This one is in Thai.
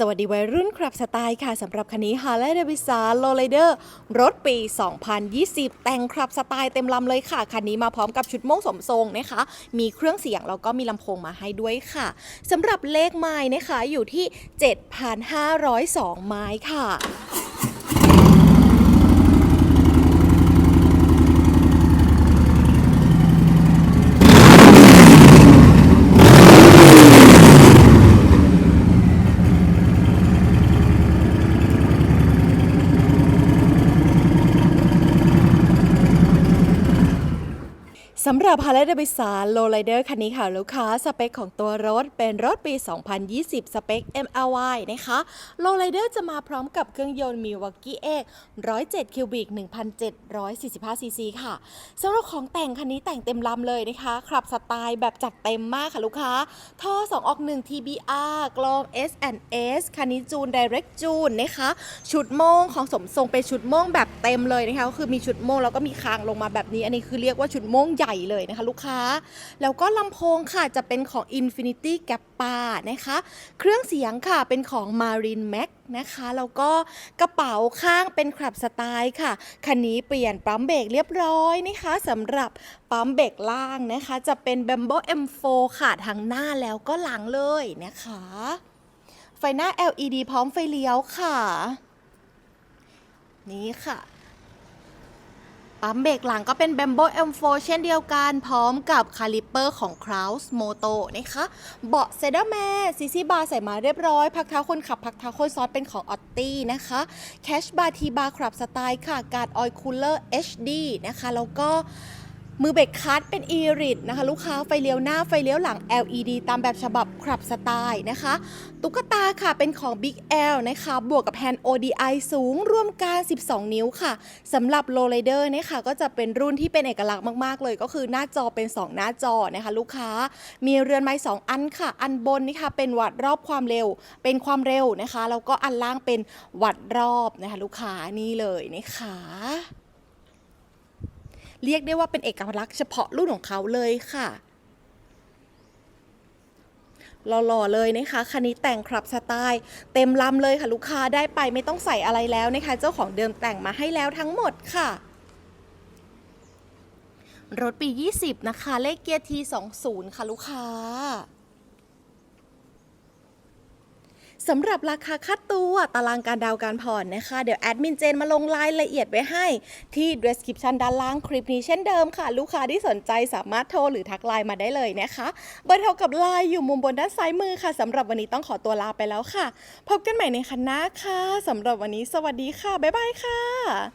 สวัสดีวัยรุ่นครับสไตล์ค่ะสำหรับคันนี้ Harley Davidson Lowrider รถปี 2020 แต่งครับสไตล์เต็มลำเลยค่ะ คันนี้มาพร้อมกับชุดโม่งสมทรงนะคะ มีเครื่องเสียงแล้วก็มีลำโพงมาให้ด้วยค่ะสำหรับเลขไม้นะคะอยู่ที่ 7,502 ไม้ค่ะ สำหรับ Harley Davidson Lowrider คันนี้ค่ะลูกค้าสเปคของตัวรถเป็นรถปี 2020 สเปค MLY นะคะ Lowrider จะมาพร้อมกับเครื่องยนต์ Milwaukee A 107 คิวบิก 1,745 ซีซีค่ะสำหรับของแต่งคันนี้แต่งเต็มลำเลยนะคะขับสไตล์แบบจัดเต็มมากค่ะลูกค้า ท่อ 2 ออก 1 TBR กลอง S&S คันนี้จูน Direct จูนนะคะ ชุดโม่งของสมทรงเป็นชุดโม่งแบบเต็มเลยนะคะก็คือมีชุดโม่งแล้วก็มีคางลงมาแบบนี้ อันนี้คือเรียกว่าชุดโม่งใหญ่เลยนะคะลูกค้า แล้วก็ลำโพงค่ะจะเป็นของ Infinity g a p p a นะคะ เครื่องเสียงค่ะเป็นของ Marine Max นะคะ แล้วก็กระเป๋าข้างเป็นขับสไตล์ค่ะ คันนี้เปลี่ยนปั๊มเบรกเรียบร้อยนะคะสำหรับปั๊มเบรกล่างนะคะ จะเป็น Bembo M4 ค่ะทั้งหน้าแล้วก็หลังเลยนะคะ ไฟหน้า LED พร้อมไฟเลี้ยวค่ะ นี่ค่ะ ปั๊มเบรกหลังก็เป็น b บ m b o M4 เช่นเดียวกัน พร้อมกับคาลิปเปอร์ของ Kraus Moto นะคะ เบาะเซดาแมซีซีบาร์ใส่มาเรียบร้อย พักเท้าคนขับพักเท้าคนซ้อนเป็นของออตตี้นะคะแคชบาร์ทีบาร์ครับสไตล์ค่ะ การออยคูลเลอร์ HD นะคะ แล้วก็ มือเบรกคัทเป็นอีริดนะคะ ลูกค้าไฟเลี้ยวหน้าไฟเลี้ยวหลัง LED ตามแบบฉบับขับสไตล์นะคะ ตุ๊กตาค่ะเป็นของ Big L นะคะ บวกกับแฮนด์ ODI สูงร่วมกัน 12 นิ้วค่ะสำหรับ Low Rider เนี่ยค่ะก็จะเป็นรุ่นที่เป็นเอกลักษณ์มาก ๆ เลย ก็คือหน้าจอเป็น 2 หน้าจอนะคะ ลูกค้ามีเรือนไม้ 2 อันค่ะ อันบนนี่ค่ะเป็นวัดรอบความเร็ว เป็นความเร็วนะคะแล้วก็อันล่างเป็นวัดรอบนะคะ ลูกค้านี่เลยนะคะ เรียกได้ว่าเป็นเอกลักษณ์เฉพาะรุ่นของเขาเลยค่ะหล่อๆเลยนะคะคันนี้แต่งครับสไตล์ เต็มลำเลยค่ะลูกค้าได้ไปไม่ต้องใส่อะไรแล้วนะคะ เจ้าของเดิมแต่งมาให้แล้วทั้งหมดค่ะ รถปี 20 นะคะ เลขเกียร์ที20 ค่ะลูกค้า สำหรับราคาค่าตัวตารางการดาวน์การผ่อนนะคะ เดี๋ยวแอดมินเจนมาลงรายละเอียดไว้ให้ที่ description ด้านล่างคลิปนี้เช่นเดิมค่ะ ลูกค้าที่สนใจสามารถโทรหรือทักไลน์มาได้เลยนะคะเบอร์โทรกับไลน์อยู่มุมบนด้านซ้ายมือค่ะสำหรับวันนี้ต้องขอตัวลาไปแล้วค่ะ พบกันใหม่ในคันหน้าค่ะสำหรับวันนี้สวัสดีค่ะบ๊ายบายค่ะ